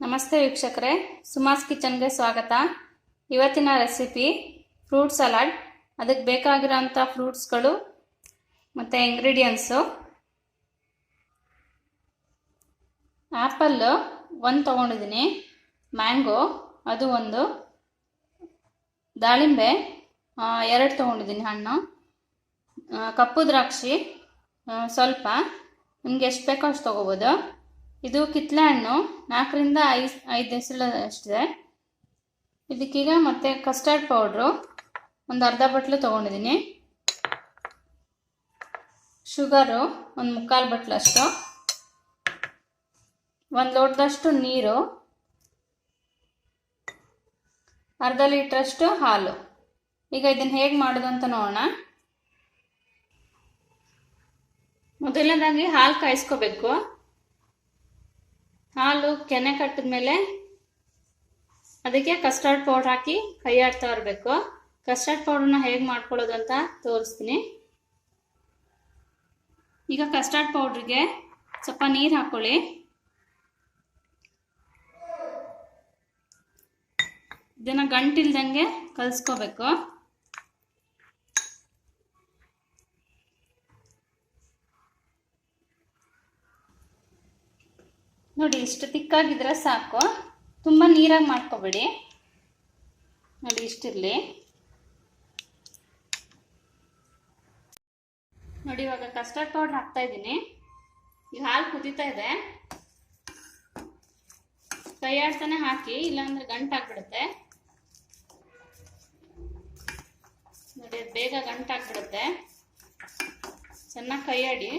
ನಮಸ್ತೆ ವೀಕ್ಷಕರೇ, ಸುಮಾಸ್ ಕಿಚನ್ಗೆ ಸ್ವಾಗತ. ಇವತ್ತಿನ ರೆಸಿಪಿ ಫ್ರೂಟ್ ಸಲಾಡ್, ಅದಕ್ಕೆ ಬೇಕಾಗಿರೋಂಥ ಫ್ರೂಟ್ಸ್ಗಳು ಮತ್ತು ಇಂಗ್ರೀಡಿಯೆಂಟ್ಸು. ಆ್ಯಪಲ್ಲು ಒಂದು ತೊಗೊಂಡಿದ್ದೀನಿ, ಮ್ಯಾಂಗೋ ಅದು ಒಂದು, ದಾಳಿಂಬೆ ಎರಡು ತೊಗೊಂಡಿದ್ದೀನಿ ಹಣ್ಣು ಕಪ್ಪು ದ್ರಾಕ್ಷಿ ಸ್ವಲ್ಪ, ನಿಮ್ಗೆ ಎಷ್ಟು ಬೇಕೋ ಅಷ್ಟು ತೊಗೋಬೋದು. ಇದು ಕಿತ್ಲೆ ಹಣ್ಣು. ನಾಲ್ಕರಿಂದ ಐದು ಐದು ಎಸಳು ಅಷ್ಟಿದೆ ಇದಕ್ಕೀಗ ಮತ್ತೆ ಕಸ್ಟರ್ಡ್ ಪೌಡ್ರು ಒಂದು ಅರ್ಧ ಬಟ್ಲು ತೊಗೊಂಡಿದ್ದೀನಿ. ಶುಗರು ಒಂದು ಮುಕ್ಕಾಲು ಬಟ್ಲಷ್ಟು. ಒಂದು ಲೋಟದಷ್ಟು ನೀರು. ಅರ್ಧ ಲೀಟ್ರಷ್ಟು ಹಾಲು. ಈಗ ಇದನ್ನು ಹೇಗೆ ಮಾಡೋದು ಅಂತ ನೋಡೋಣ. ಮೊದಲನೇದಾಗಿ ಹಾಲು ಕಾಯಿಸ್ಕೋಬೇಕು. ಹಾಲು ಕೆನೆ ಕಟ್ಟಿದ ಮೇಲೆ ಅದಕ್ಕೆ ಕಸ್ಟರ್ಡ್ ಪೌಡ್ರ್ ಹಾಕಿ ಕೈ ಆಡ್ತಾ ಇರಬೇಕು ಕಸ್ಟರ್ಡ್ ಪೌಡ್ರನ್ನ ಹೇಗೆ ಮಾಡ್ಕೊಳ್ಳೋದು ಅಂತ ತೋರಿಸ್ತೀನಿ. ಈಗ ಕಸ್ಟರ್ಡ್ ಪೌಡ್ರಿಗೆ ಸ್ವಲ್ಪ ನೀರು ಹಾಕ್ಕೊಳ್ಳಿ ಇದನ್ನು ಗಂಟಿಲ್ದಂಗೆ ಕಲಿಸ್ಕೋಬೇಕು. ನೋಡಿ, ಇಷ್ಟು ತಿಕ್ಕಾಗಿದ್ರೆ ಸಾಕು. ತುಂಬ ನೀರಾಗಿ ಮಾಡ್ಕೋಬೇಡಿ. ನೋಡಿ, ಇಷ್ಟಿರಲಿ. ನೋಡಿ, ಇವಾಗ ಕಸ್ಟರ್ಡ್ ಪೌಡರ್ ಹಾಕ್ತಾ ಇದ್ದೀನಿ. ಈಗ ಹಾಲು ಕುದೀತಾ ಇದೆ. ಕೈಯಾಡ್ತಾನೆ ಹಾಕಿ, ಇಲ್ಲಾಂದ್ರೆ ಗಂಟಾಗ್ಬಿಡುತ್ತೆ ನೋಡಿ ಬೇಗ ಗಂಟಾಗ್ಬಿಡುತ್ತೆ ಚೆನ್ನಾಗಿ ಕೈಯಾಡಿ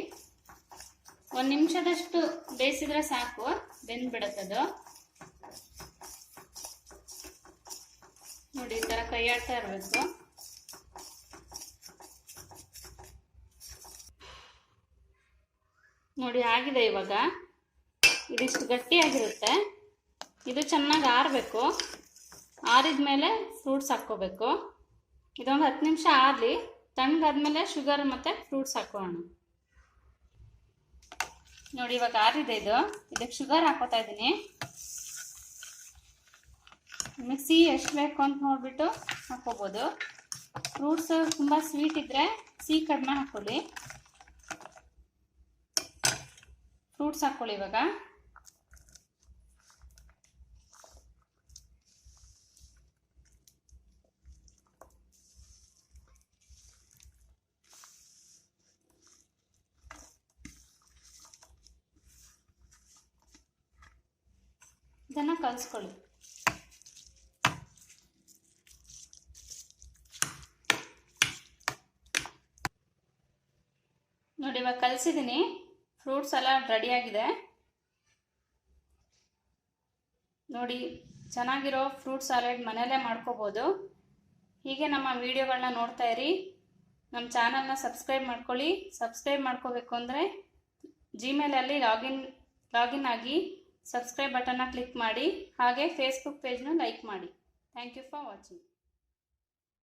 ಒಂದು ನಿಮಿಷದಷ್ಟು ಬೇಯಿಸಿದ್ರೆ ಸಾಕು. ಬೆಂದ್ಬಿಡುತ್ತದು ನೋಡಿ, ಈ ಥರ ಕೈ ಆಡ್ತಾ ಇರಬೇಕು. ನೋಡಿ, ಆಗಿದೆ ಇವಾಗ. ಇದಿಷ್ಟು ಗಟ್ಟಿಯಾಗಿರುತ್ತೆ. ಇದು ಚೆನ್ನಾಗಿ ಆರಬೇಕು. ಆರಿದ ಮೇಲೆ ಫ್ರೂಟ್ಸ್ ಹಾಕ್ಕೋಬೇಕು. ಇದೊಂದು ಹತ್ತು ನಿಮಿಷ ಆರಲಿ ತಣ್ಣಗಾದ್ಮೇಲೆ ಶುಗರ್ ಮತ್ತು ಫ್ರೂಟ್ಸ್ ಹಾಕೋಣ. ನೋಡಿ, ಇವಾಗ ಆರಿದೆ ಇದು. ಇದಕ್ಕೆ ಶುಗರ್ ಹಾಕೋತಾ ಇದ್ದೀನಿ. ಮಿಕ್ಸಿ ಎಷ್ಟು ಬೇಕು ಅಂತ ನೋಡಿಬಿಟ್ಟು ಹಾಕೋಬೋದು. ಫ್ರೂಟ್ಸ್ ತುಂಬ ಸ್ವೀಟ್ ಇದ್ದರೆ ಸಿಹಿ ಕಡಿಮೆ ಹಾಕ್ಕೊಳ್ಳಿ ಫ್ರೂಟ್ಸ್ ಹಾಕ್ಕೊಳ್ಳಿ ಇವಾಗ. ಇದನ್ನು ಕಲಿಸ್ಕೊಳ್ಳಿ. ನೋಡಿ, ಇವಾಗ ಕಲಿಸಿದ್ದೀನಿ ಫ್ರೂಟ್ಸ್ ಎಲ್ಲ ರೆಡಿಯಾಗಿದೆ ನೋಡಿ, ಚೆನ್ನಾಗಿರೋ ಫ್ರೂಟ್ ಸಾಲೆಡ್ ಮನೆಯಲ್ಲೇ ಮಾಡ್ಕೋಬೋದು. ಹೀಗೆ ನಮ್ಮ ವಿಡಿಯೋಗಳನ್ನ ನೋಡ್ತಾ ಇರಿ. ನಮ್ಮ ಚಾನಲ್ನ ಸಬ್ಸ್ಕ್ರೈಬ್ ಮಾಡ್ಕೊಳ್ಳಿ. ಸಬ್ಸ್ಕ್ರೈಬ್ ಮಾಡ್ಕೋಬೇಕು ಅಂದರೆ ಜಿಮೇಲಲ್ಲಿ ಲಾಗಿನ್ ಲಾಗಿನ್ ಆಗಿ ಸಬ್ಸ್ಕ್ರೈಬ್ ಬಟನ್ನ ಕ್ಲಿಕ್ ಮಾಡಿ ಹಾಗೆ ಫೇಸ್ಬುಕ್ ಪೇಜ್ನ ಲೈಕ್ ಮಾಡಿ. Thank you for watching